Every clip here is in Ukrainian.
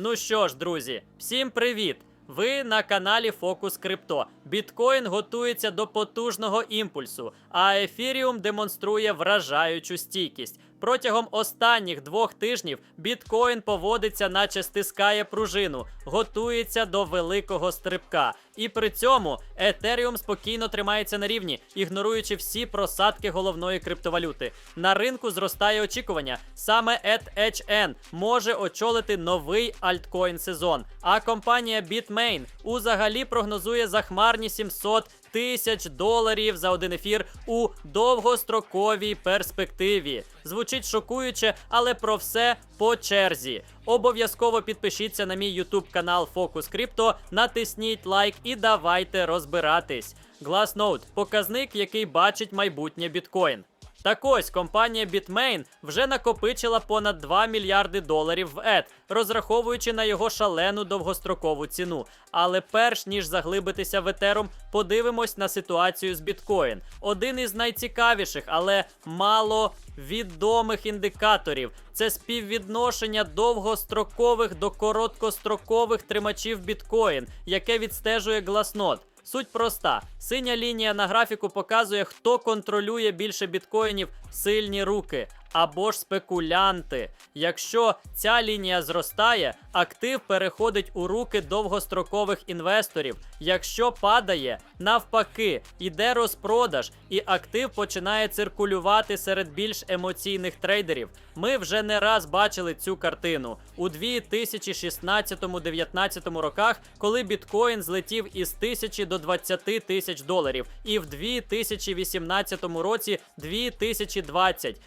Ну що ж, друзі, всім привіт! Ви на каналі Фокус Крипто. Біткоін готується до потужного імпульсу, а ефіріум демонструє вражаючу стійкість. Протягом останніх двох тижнів біткоін поводиться, наче стискає пружину, готується до великого стрибка. І при цьому Етеріум спокійно тримається на рівні, ігноруючи всі просадки головної криптовалюти. На ринку зростає очікування. Саме ETHN може очолити новий альткоін сезон. А компанія Bitmain узагалі прогнозує захмарні 700 тисяч доларів за один ефір у довгостроковій перспективі. Звучить шокуюче, але про все по черзі. Обов'язково підпишіться на мій YouTube канал Focus Crypto, натисніть лайк і давайте розбиратись. Glassnode – показник, який бачить майбутнє біткоін. Так ось компанія Bitmain вже накопичила понад 2 мільярди доларів в ETH, розраховуючи на його шалену довгострокову ціну. Але перш ніж заглибитися в етерум, подивимось на ситуацію з біткоін. Один із найцікавіших, але мало відомих індикаторів це співвідношення довгострокових до короткострокових тримачів біткоін, яке відстежує Glassnode. Суть проста: синя лінія на графіку показує, хто контролює більше біткоїнів сильні руки або ж спекулянти. Якщо ця лінія зростає, актив переходить у руки довгострокових інвесторів. Якщо падає, навпаки, йде розпродаж, і актив починає циркулювати серед більш емоційних трейдерів. Ми вже не раз бачили цю картину у 2016-19 роках, коли біткоін злетів із тисячі до 20 тисяч доларів, і в 2018 році 2020,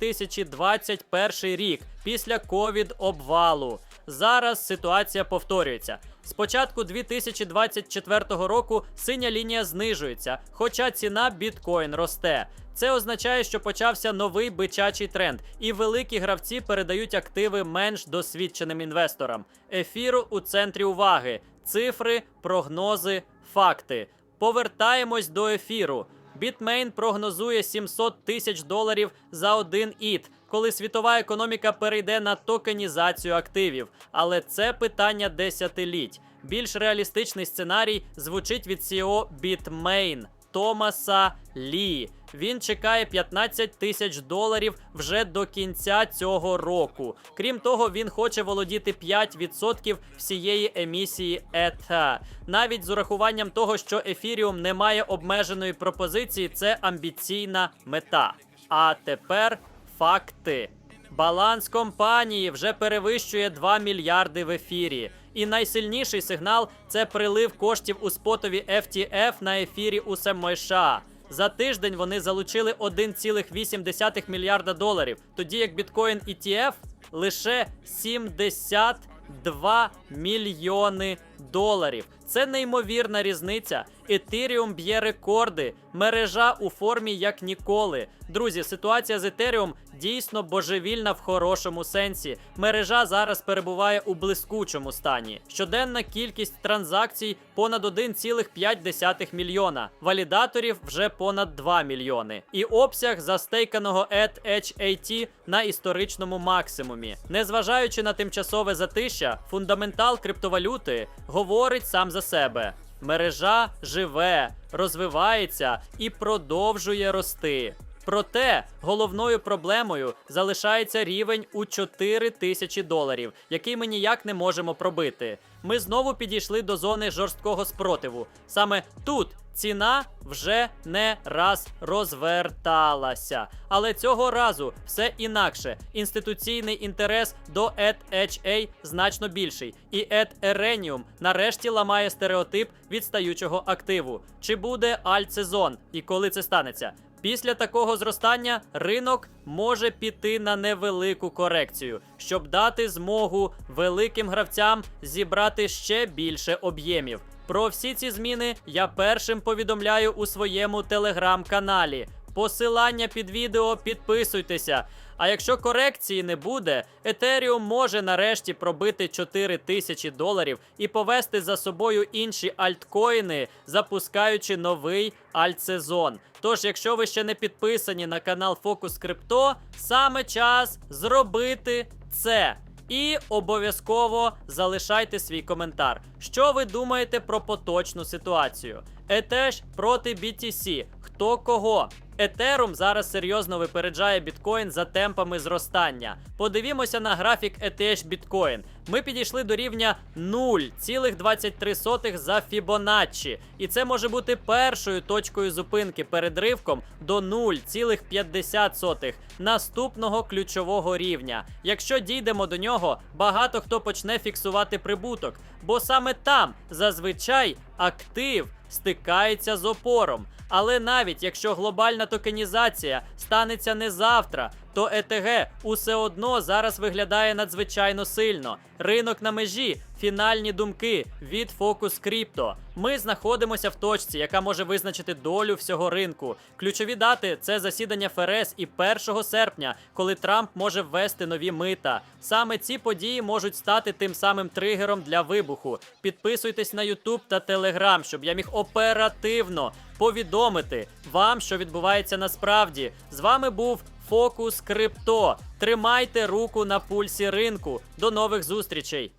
2021 рік після ковід обвалу. Зараз ситуація повторюється. З початку 2024 року синя лінія знижується, хоча ціна біткоін росте. Це означає, що почався новий бичачий тренд, і великі гравці передають активи менш досвідченим інвесторам. Ефіру у центрі уваги: цифри, прогнози, факти. Повертаємось до ефіру. Bitmain прогнозує 700 тисяч доларів за один іт, коли світова економіка перейде на токенізацію активів. Але це питання десятиліть. Більш реалістичний сценарій звучить від CEO Bitmain Томаса Лі. Він чекає 15 тисяч доларів вже до кінця цього року. Крім того, він хоче володіти 5% всієї емісії ETH. Навіть з урахуванням того, що ефіріум не має обмеженої пропозиції, це амбіційна мета. А тепер факти. Баланс компанії вже перевищує 2 мільярди в ефірі. І найсильніший сигнал це прилив коштів у спотові FTF на ефірі у США. За тиждень вони залучили 1,8 мільярда доларів, тоді як біткоін ETF лише 72 мільйони доларів. Це неймовірна різниця. Етеріум б'є рекорди, мережа у формі як ніколи. Друзі, ситуація з Етеріум дійсно божевільна в хорошому сенсі. Мережа зараз перебуває у блискучому стані. Щоденна кількість транзакцій понад 1,5 мільйона. Валідаторів вже понад 2 мільйони. І обсяг застейканого ETH на історичному максимумі. Незважаючи на тимчасове затища, фундаментал криптовалюти говорить сам за себе. Мережа живе, розвивається і продовжує рости. Проте головною проблемою залишається рівень у 4 тисячі доларів, який ми ніяк не можемо пробити. Ми знову підійшли до зони жорсткого спротиву. Саме тут ціна вже не раз розверталася. Але цього разу все інакше. Інституційний інтерес до ETHA значно більший. І ETH нарешті ламає стереотип відстаючого активу. Чи буде альтсезон і коли це станеться? Після такого зростання ринок може піти на невелику корекцію, щоб дати змогу великим гравцям зібрати ще більше об'ємів. Про всі ці зміни я першим повідомляю у своєму телеграм-каналі. Посилання під відео підписуйтеся. А якщо корекції не буде, Етеріум може нарешті пробити 4 тисячі доларів і повести за собою інші альткоїни, запускаючи новий альтсезон. Тож, якщо ви ще не підписані на канал Focus Crypto, саме час зробити це. І обов'язково залишайте свій коментар. Що ви думаєте про поточну ситуацію? Етеш проти BTC. Хто кого? Етерум зараз серйозно випереджає біткоін за темпами зростання. Подивімося на графік ETH біткоін. Ми підійшли до рівня 0,23 за Fibonacci. І це може бути першою точкою зупинки перед ривком до 0,50 наступного ключового рівня. Якщо дійдемо до нього, багато хто почне фіксувати прибуток, бо саме там зазвичай актив стикається з опором. Але навіть якщо глобальна токенізація станеться не завтра, то ЕТГ усе одно зараз виглядає надзвичайно сильно. Ринок на межі, фінальні думки від Focus Crypto. Ми знаходимося в точці, яка може визначити долю всього ринку. Ключові дати це засідання ФРС і 1 серпня, коли Трамп може ввести нові мита. Саме ці події можуть стати тим самим тригером для вибуху. Підписуйтесь на YouTube та Telegram, щоб я міг оперативно повідомити вам, що відбувається насправді. З вами був Фокус Крипто. Тримайте руку на пульсі ринку. До нових зустрічей!